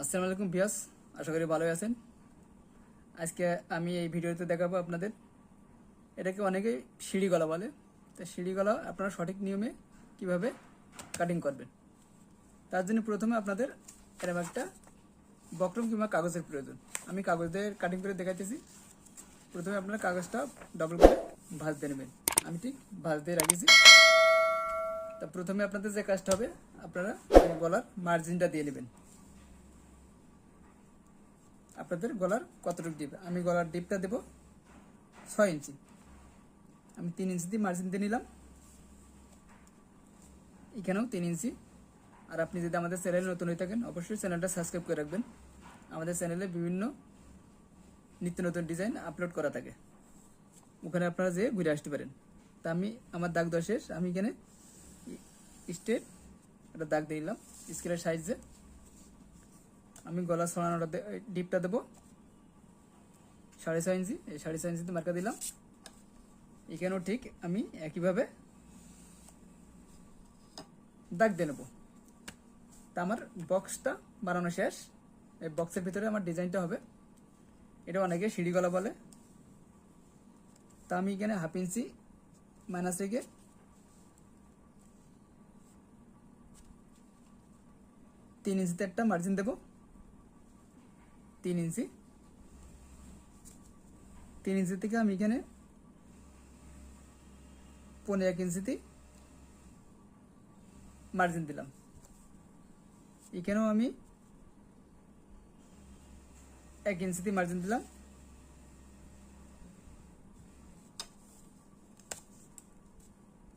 আসসালামু আলাইকুম বিয়াস আশা করি ভালোই আছেন। আজকে আমি এই ভিডিওতে দেখাবো আপনাদের, এটাকে অনেকেই সিঁড়ি গলা বলে। তো সিঁড়ি গলা আপনারা সঠিক নিয়মে কীভাবে কাটিং করবেন? তার জন্য প্রথমে আপনাদের এরকম একটা বক্রম কিংবা কাগজের প্রয়োজন। আমি কাগজ দিয়ে কাটিং করে দেখাইতেছি। প্রথমে আপনারা কাগজটা ডবল করে ভাঁজ দিয়ে নেবেন। আমি ঠিক ভাঁজ দিয়ে রাখিছি। তা প্রথমে আপনাদের যে কাজটা হবে, আপনারা গলার মার্জিনটা দিয়ে নেবেন। আপনাদের গলার কতটুকু ডিপ আমি গলার ডিপটা দেব ছয় ইঞ্চি। আমি তিন ইঞ্চি দিয়ে মার্জিন দিয়ে নিলাম। এখানেও তিন ইঞ্চি। আর আপনি যদি আমাদের চ্যানেলে নতুন হয়ে থাকেন, অবশ্যই চ্যানেলটা সাবস্ক্রাইব করে রাখবেন। আমাদের চ্যানেলে বিভিন্ন নিত্য নতুন ডিজাইন আপলোড করা থাকে। ওখানে আপনারা যেয়ে ঘুরে আসতে পারেন। তা আমি, আমার দাগ দেওয়া আমি এখানে স্টেট একটা দাগ দিয়ে নিলাম। স্কেলের সাইজে আমি গলা ছড়ানোটা ডিপটা দেবো। সাড়ে ছয় ইঞ্চি। এই সাড়ে ছয় ইঞ্চিতে মার্কা দিলাম। এখানেও ঠিক আমি একইভাবে দাগ দিয়ে নেব। তা আমার বক্সটা বানানো শেষ। এই বক্সের ভিতরে আমার ডিজাইনটা হবে। এটা অনেকে সিঁড়ি গলা বলে। তা আমি এখানে হাফ ইঞ্চি মাইনাস রেখে তিন ইঞ্চিতে একটা মার্জিন দেবো। তিন ইঞ্চি। তিন ইঞ্চি থেকে আমি এখানে পনেরো এক ইঞ্চিতে মার্জিন দিলাম। এখানেও আমি এক ইঞ্চিতে মার্জিন দিলাম।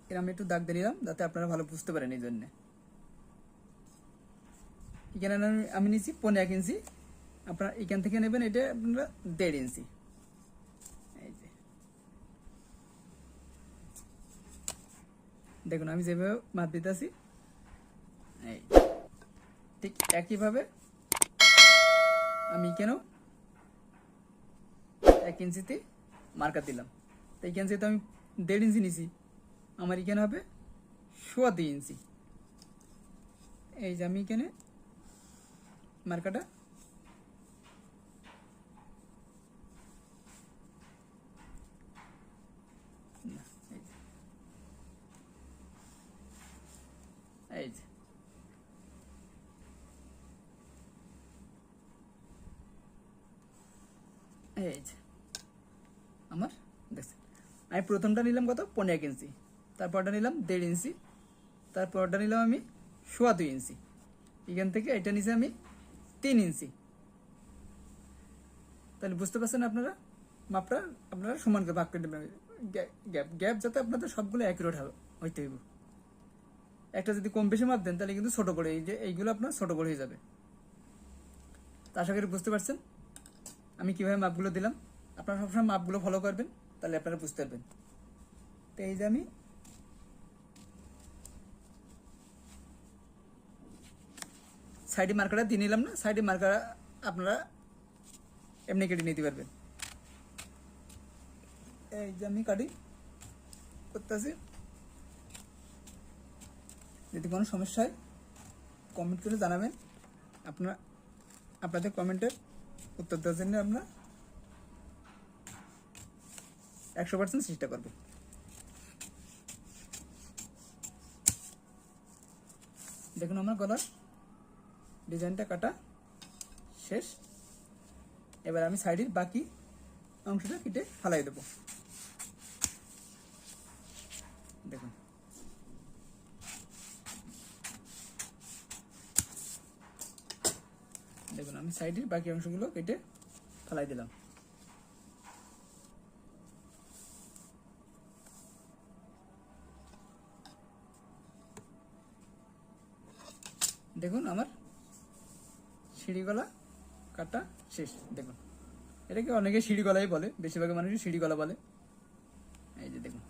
এর আমি একটু দাগ দিয়ে নিলাম যাতে আপনারা ভালো বুঝতে পারেন এই জন্যে। এখানে আমি নিচ্ছি পনেরো এক ইঞ্চি। আপনারা এখান থেকে নেবেন, এটা আপনারা দেড় ইঞ্চি। দেখুন, আমি যেভাবে মাপ দিতেছি, এই ঠিক একইভাবে আমি কেন এক ইঞ্চিতে মার্কার দিলাম। তো এখান থেকে আমি দেড় ইঞ্চি নিছি। আমার এখানে হবে সোয়া দুই ইঞ্চি। এই যে আমি এখানে মার্কাটা না, এই যে। যে আমার? দেখছেন আমি প্রথমটা নিলাম কত? পনেরো এক ইঞ্চি। তারপরটা নিলাম দেড় ইঞ্চি। তারপরটা নিলাম আমি সোয়া দুই ইঞ্চি। এখান থেকে এটা নিচে আমি তিন ইঞ্চি। তাহলে বুঝতে পারছেন আপনারা? মাপটা আপনারা সমান করে ভাগ করে নেবেন। গ্যাপ গ্যাপ যাতে আপনাদের সবগুলো অ্যাকুরেট হবে হইতে হইব। একটা যদি কম বেশি মাপ দেন, তাহলে কিন্তু ছোট করে এই যে এইগুলো আপনার ছোট করে হয়ে যাবে। তা আশা করি বুঝতে পারছেন আমি কীভাবে মাপগুলো দিলাম। আপনারা সবসময় মাপগুলো ফলো করবেন, তাহলে আপনারা বুঝতে পারবেন। তো এই যে আমি সাইডে মার্কারটা দিয়ে নিলাম না সাইডে মার্কার আপনারা এমনি কেটে নিতে পারবেন। এই যে আমি কাটি, করতেছি। যদি কোনো সমস্যা হয় কমেন্ট করে জানাবেন। আপনার, আপনাদের কমেন্টের উত্তর দেওয়ার জন্য আমরা একশো পার্সেন্ট চেষ্টা করব। দেখুন আমার গলার ডিজাইনটা কাটা শেষ। এবার আমি সাইডের বাকি অংশটা কেটে ফালাই দেবো দেখুন দেখুন আমি সাইডের বাকি অংশগুলো কেটে ফালাই দিলাম। দেখুন আমার সিঁড়ি গলা কাটা শেষ, দেখুন। এটাকে অনেকে সিঁড়ি গলাই বলে, বেশিরভাগ মানুষই সিঁড়ি গলা বলে। এই যে দেখুন।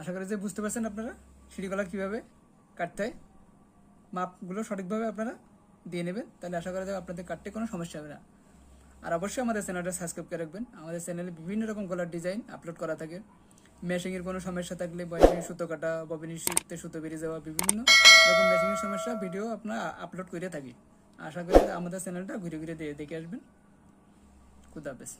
আশা করি যে বুঝতে পারছেন আপনারা সিঁড়ি গলা কীভাবে কাটতে হয়। মাপগুলো সঠিকভাবে আপনারা দিয়ে নেবেন, তাহলে আশা করা যাবে আপনাদের কাটতে কোনো সমস্যা হবে না। আর অবশ্যই আমাদের চ্যানেলটা সাবস্ক্রাইব করে রাখবেন। আমাদের চ্যানেলে বিভিন্ন রকম কলার ডিজাইন আপলোড করা থাকে। মেশিংয়ের কোনো সমস্যা থাকলে বয়সিং সুতো কাটা, ববিনি শিখতে সুতো বেরিয়ে যাওয়া, বিভিন্ন রকম মেশিংয়ের সমস্যা ভিডিও আপনার আপলোড করে থাকি। আশা করি আমাদের চ্যানেলটা ঘুরে ঘুরে দেখে আসবেন। খুদাহাফেজ